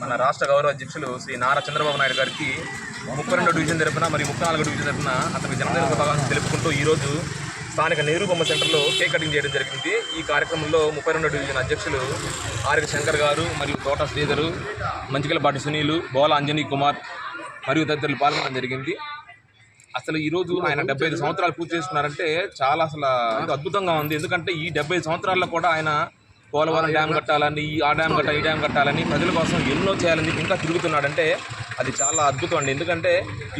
మన రాష్ట్ర గౌరవ అధ్యక్షులు శ్రీ నారా చంద్రబాబు నాయుడు గారికి ముప్పై రెండు డివిజన్ తరపున మరియు ముప్పై నాలుగో డివిజన్ తరపున అతనికి జన్మదిన శుభాకాంక్షలు తెలుపుకుంటూ ఈరోజు స్థానిక నెహ్రూ బొమ్మ సెంటర్లో కేక్ కటింగ్ చేయడం జరిగింది. ఈ కార్యక్రమంలో ముప్పై రెండు డివిజన్ అధ్యక్షులు ఆర్వి శంకర్ గారు మరియు తోట శ్రీధరు మంచికలపాటి సునీలు బోల అంజనీ కుమార్ మరియు తదితరులు పాల్గొనడం జరిగింది. అసలు ఈ రోజు ఆయన డెబ్బై ఐదు సంవత్సరాలు పూర్తి చేస్తున్నారంటే చాలా అసలు అద్భుతంగా ఉంది. ఎందుకంటే ఈ డెబ్బై సంవత్సరాల్లో కూడా ఆయన పోలవరం డ్యామ్ కట్టాలని ఈ ఆ డ్యామ్ కట్టాలి ఈ డ్యామ్ కట్టాలని ప్రజల కోసం ఎన్నో చేయాలని చెప్పి ఇంకా తిరుగుతున్నాడంటే అది చాలా అద్భుతం అండి. ఎందుకంటే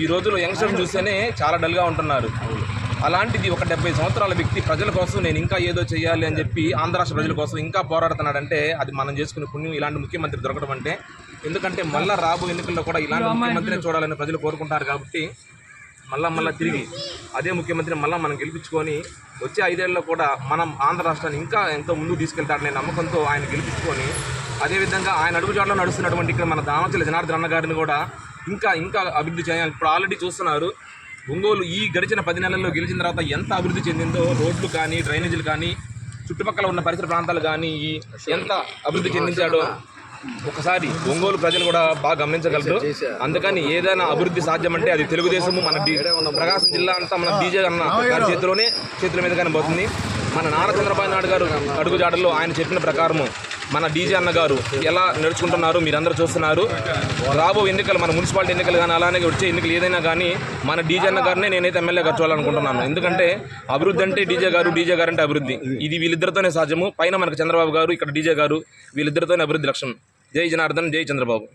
ఈ రోజుల్లో యంగ్స్టర్స్ చూస్తేనే చాలా డల్గా ఉంటున్నారు. అలాంటిది ఒక డెబ్బై సంవత్సరాల వ్యక్తి ప్రజల కోసం నేను ఇంకా ఏదో చేయాలి అని చెప్పి ఆంధ్ర రాష్ట్ర ప్రజల కోసం ఇంకా పోరాడుతున్నాడంటే అది మనం చేసుకునే పుణ్యం ఇలాంటి ముఖ్యమంత్రి దొరకడం అంటే. ఎందుకంటే మళ్ళా రాబో ఎన్నికల్లో కూడా ఇలాంటి ముఖ్యమంత్రిని చూడాలని ప్రజలు కోరుకుంటారు కాబట్టి మళ్ళా మళ్ళా తిరిగి అదే ముఖ్యమంత్రిని మళ్ళీ మనం గెలిపించుకొని వచ్చే ఐదేళ్ళలో కూడా మనం ఆంధ్ర రాష్ట్రాన్ని ఇంకా ఎంతో ముందుకు తీసుకెళ్తాడనే నమ్మకంతో ఆయన గెలిపించుకొని అదేవిధంగా ఆయన అడుగుజాడలో నడుస్తున్నటువంటి ఇక్కడ మన దామచల జనార్దన్ అన్న గారిని కూడా ఇంకా ఇంకా అభివృద్ధి చేయాలి ఇప్పుడు ఆల్రెడీ చూస్తున్నారు. ఒంగోలు ఈ గడిచిన పది నెలల్లో గెలిచిన తర్వాత ఎంత అభివృద్ధి చెందిందో రోడ్లు కానీ డ్రైనేజీలు కానీ చుట్టుపక్కల ఉన్న పరిసర ప్రాంతాలు కానీ ఈ ఎంత అభివృద్ధి చెందించాడో ఒకసారి ఒంగోలు ప్రజలు కూడా బాగా గమనించగలరు. అందుకని ఏదైనా అభివృద్ధి సాధ్యమంటే అది తెలుగుదేశము మన ప్రకాశం జిల్లా అంతా మన డీజే అన్న గారి చేతిలోనే చేతుల మీద పోతుంది. మన నారా చంద్రబాబు నాయుడు గారు అడుగుజాడల్లో ఆయన చెప్పిన ప్రకారము మన డీజే అన్న గారు ఎలా నడుచుకుంటున్నారు మీరందరూ చూస్తున్నారు. రాబో ఎన్నికలు మన మున్సిపాలిటీ ఎన్నికలు కానీ అలానే వచ్చే ఎన్నికలు ఏదైనా కానీ మన డీజే అన్న గారినే నేనైతే ఎమ్మెల్యే చూడాలనుకుంటున్నాను. ఎందుకంటే అభివృద్ధి అంటే డీజే గారు డీజే గారు అంటే అభివృద్ధి. ఇది వీళ్ళిద్దరితోనే సాధ్యము. పైన మనకు చంద్రబాబు గారు ఇక్కడ డీజే గారు వీళ్ళిద్దరితోనే అభివృద్ధి లక్ష్యం. జై జనార్దన్ జై చంద్రబాబు.